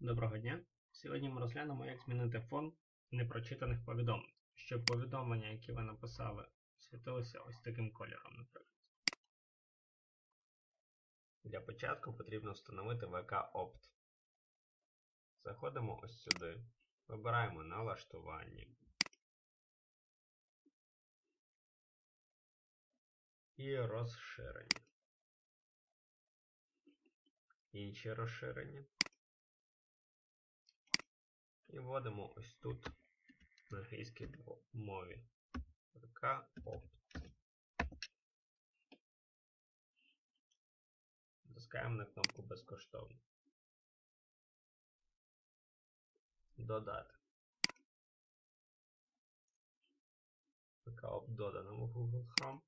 Доброго дня! Сьогодні ми розглянемо, як змінити фон непрочитаних повідомлень, щоб повідомлення, які ви написали, світилися ось таким кольором, наприклад. Для початку потрібно встановити VK Opt. Заходимо ось сюди, вибираємо налаштування. І розширення. Інші розширення. І вводимо ось тут на англійській мові. VK Opt. Натискаємо на кнопку безкоштовно. Додати. VK Opt додано в Google Chrome.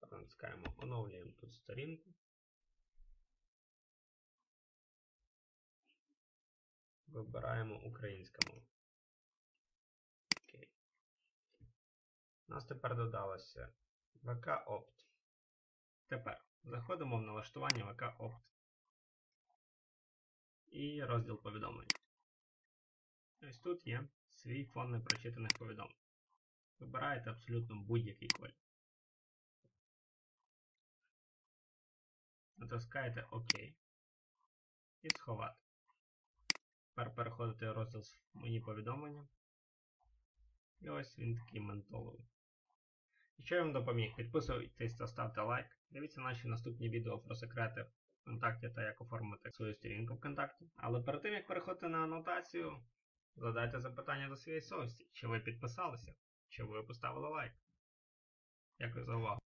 Тепер натискаємо оновлюємо тут сторінку. Вибираємо українська мова. Окей. У нас тепер додалося VK Opt. Тепер заходимо в налаштування VK Opt і розділ повідомлень. Ось тут є свій фон непрочитаних повідомлень. Вибираєте абсолютно будь-який колір. Натискаєте ОК і сховати. Тепер переходите в розділ Мої повідомлення. І ось він такий ментоловий. Якщо я вам допоміг, підписуйтесь та ставте лайк. Дивіться наші наступні відео про секрети ВКонтакті та як оформити свою сторінку ВКонтакті. Але перед тим як переходити на анотацію, задайте запитання до своєї совісті. Чи ви підписалися? Чи ви поставили лайк? Дякую за увагу.